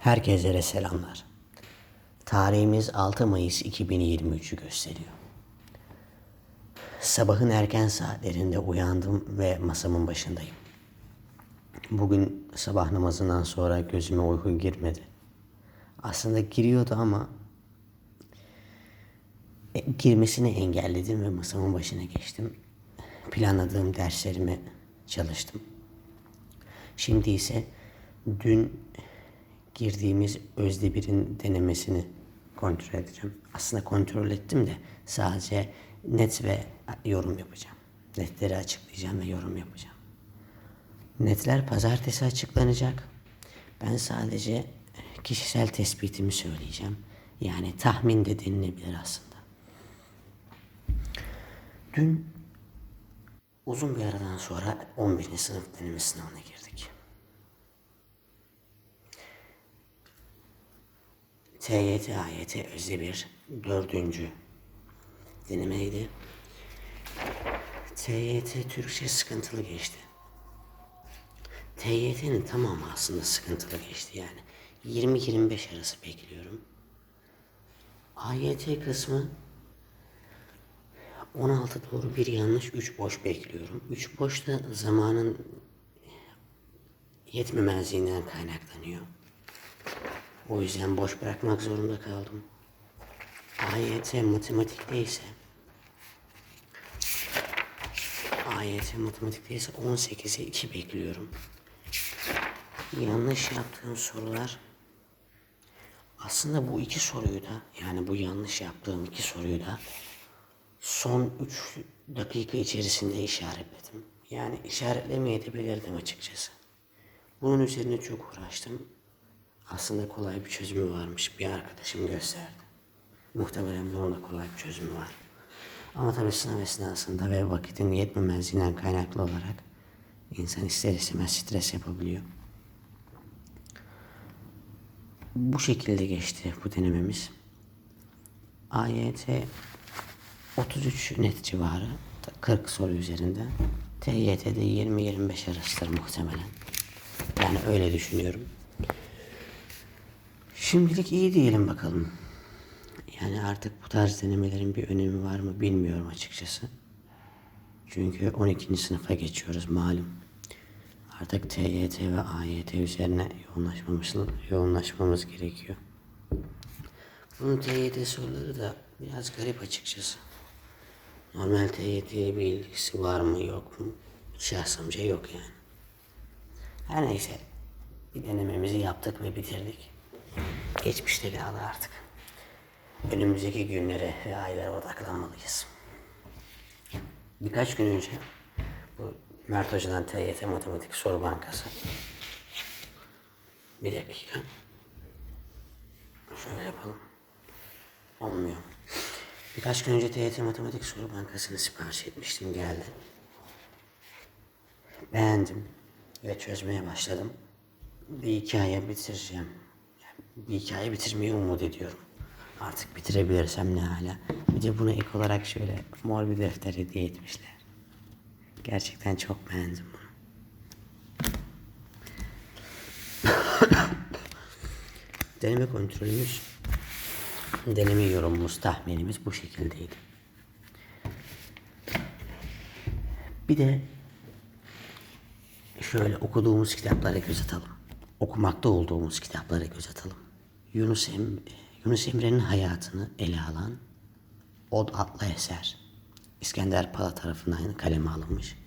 Herkese selamlar. Tarihimiz 6 Mayıs 2023'ü gösteriyor. Sabahın erken saatlerinde uyandım ve masamın başındayım. Bugün sabah namazından sonra gözüme uyku girmedi. Aslında giriyordu ama e, girmesini engelledim ve masamın başına geçtim. Planladığım derslerimi çalıştım. Şimdi ise dün girdiğimiz Özde bir'in denemesini kontrol edeceğim. Aslında kontrol ettim de sadece net ve yorum yapacağım. Netleri açıklayacağım ve yorum yapacağım. Netler pazartesi açıklanacak. Ben sadece kişisel tespitimi söyleyeceğim. Yani tahmin de denilebilir aslında. Dün uzun bir aradan sonra 11. sınıf deneme sınavına girdik. TYT, AYT, Özdemir dördüncü denemeydi. TYT Türkçe sıkıntılı geçti. TYT'nin tamamı aslında sıkıntılı geçti yani. 20-25 arası bekliyorum. AYT kısmı 16 doğru bir yanlış 3 boş bekliyorum. 3 boş da zamanın yetmemezliğinden kaynaklanıyor. O yüzden boş bırakmak zorunda kaldım. AYT matematikte ise AYT matematikte ise 18'e 2 bekliyorum. Yanlış yaptığım sorular aslında bu iki soruyu da yani bu yanlış yaptığım iki soruyu da son 3 dakika içerisinde işaretledim. Yani işaretlemeye de belirdim açıkçası. Bunun üzerine çok uğraştım. Aslında kolay bir çözümü varmış. Bir arkadaşım gösterdi. Muhtemelen bunun da kolay bir çözümü var. Ama tabii sınav esnasında ve vakitin yetmemezliğinden kaynaklı olarak insan ister istemez stres yapabiliyor. Bu şekilde geçti bu denememiz. AYT 33 net civarı 40 soru üzerinde. TYT'de 20-25 arasıdır muhtemelen. Yani öyle düşünüyorum. Şimdilik iyi diyelim bakalım. Yani artık bu tarz denemelerin bir önemi var mı bilmiyorum açıkçası. Çünkü 12. sınıfa geçiyoruz malum. Artık TYT ve AYT üzerine yoğunlaşmamız, yoğunlaşmamız gerekiyor. Bunun TYT soruları da biraz garip açıkçası. Normal TYT ile bir ilgisi var mı yok mu? Şahsımca yok yani. Her neyse bir denememizi yaptık ve bitirdik. Geçmişte kaldı artık. Önümüzdeki günlere ve aylara odaklanmalıyız. Birkaç gün önce bu Mert Hoca'dan TYT Matematik Soru Bankası. Bir dakika. Şöyle yapalım. Olmuyor. Birkaç gün önce TYT Matematik Soru Bankası'nı sipariş etmiştim. Geldi. Beğendim ve çözmeye başladım. Bir hikaye bitireceğim. Bir hikaye bitirmeyi umut ediyorum. Artık bitirebilirsem ne hala. Bir de buna ek olarak şöyle mor bir defter hediye etmişler. Gerçekten çok beğendim bunu. Deneme kontrolümüz, deneme yorumumuz, tahminimiz bu şekildeydi. Bir de şöyle okuduğumuz kitaplara göz atalım. Okumakta olduğumuz kitaplara göz atalım. Yunus, em Yunus Emre'nin hayatını ele alan Od adlı eser. İskender Pala tarafından kaleme alınmış.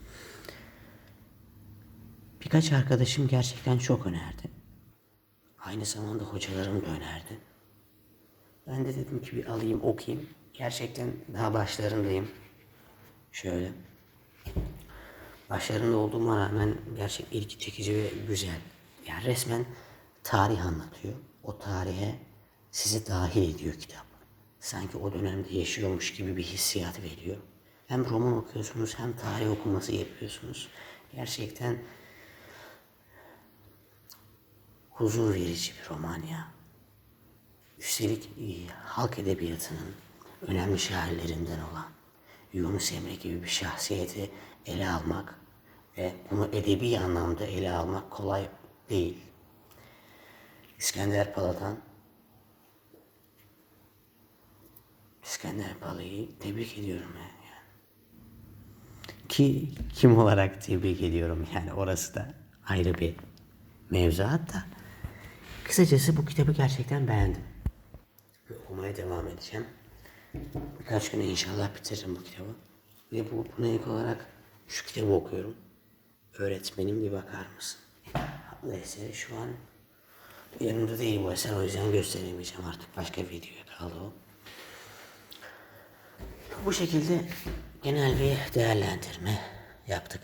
Birkaç arkadaşım gerçekten çok önerdi. Aynı zamanda hocalarım da önerdi. Ben de dedim ki bir alayım okuyayım. Gerçekten daha başlarındayım. Şöyle. Başlarında olduğuma rağmen gerçek ilgi çekici ve güzel. Yani resmen tarih anlatıyor. O tarihe sizi dahil ediyor kitap. Sanki o dönemde yaşıyormuş gibi bir hissiyat veriyor. Hem roman okuyorsunuz hem tarih okuması yapıyorsunuz. Gerçekten huzur verici bir roman ya. Üstelik e, halk edebiyatının önemli şairlerinden olan Yunus Emre gibi bir şahsiyeti ele almak ve bunu edebi anlamda ele almak kolay değil. İskender Pala'dan İskender Pala'yı tebrik ediyorum yani. Ki kim olarak tebrik ediyorum yani orası da ayrı bir mevzuat da. Kısacası bu kitabı gerçekten beğendim. Okumaya devam edeceğim. Birkaç güne inşallah bitiririm bu kitabı. Ve bu, buna ek olarak şu kitabı okuyorum. Öğretmenim bir bakar mısın? Adlı eseri şu an yanımda değil bu eser o yüzden gösteremeyeceğim artık. Başka videoya kaldı o. Bu şekilde genel bir değerlendirme yaptık.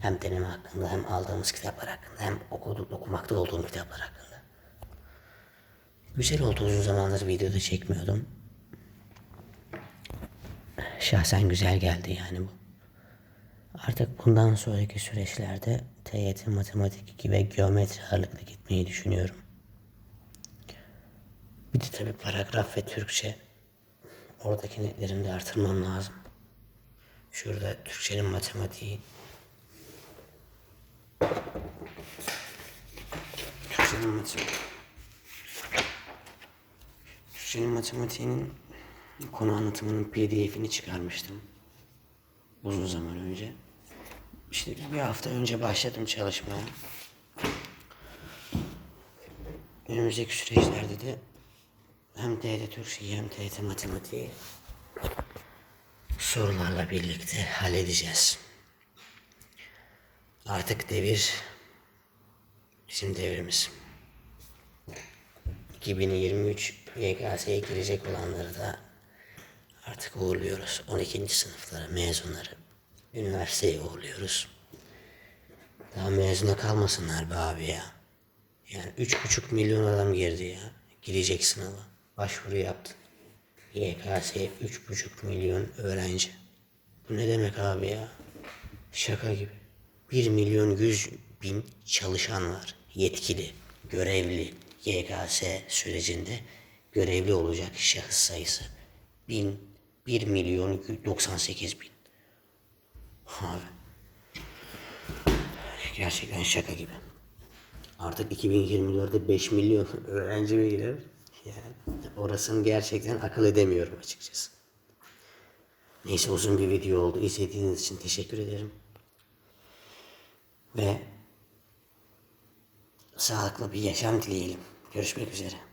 Hem deneme hakkında hem aldığımız kitaplar hakkında hem okuduk, okumakta olduğum kitaplar hakkında. Güzel oldu uzun zamandır videoda çekmiyordum. Şahsen güzel geldi yani bu. Artık bundan sonraki süreçlerde TYT matematik gibi geometri ağırlıklı gitmeyi düşünüyorum. Bir de tabii paragraf ve Türkçe. Oradaki netlerimi de artırmam lazım. Şurada Türkçenin matematiği. Türkçenin matematiği. Türkçenin matematiğinin konu anlatımının pdf'ini çıkarmıştım. Uzun zaman önce. İşte bir hafta önce başladım çalışmaya. Önümüzdeki süreçlerde de hem TYT Türkçeyi hem TYT Matematiği sorularla birlikte halledeceğiz. Artık devir bizim devrimiz. 2023 YKS'ye girecek olanları da artık uğurluyoruz. 12. sınıflara mezunları. Üniversiteye uğurluyoruz. Daha mezuna kalmasınlar be abi ya. Yani üç buçuk milyon adam girdi ya. Girecek sınava. Başvuru yaptı. YKS üç buçuk milyon öğrenci. Bu ne demek abi ya? Şaka gibi. Bir milyon yüz bin çalışan var. Yetkili, görevli YKS sürecinde görevli olacak şahıs sayısı. Bin, bir milyon doksan sekiz bin. Abi. Gerçekten şaka gibi. Artık 2024'de 5 milyon öğrenci mi girer? Yani orasını gerçekten akıl edemiyorum açıkçası. Neyse uzun bir video oldu. İzlediğiniz için teşekkür ederim. Ve sağlıklı bir yaşam dileyelim. Görüşmek üzere.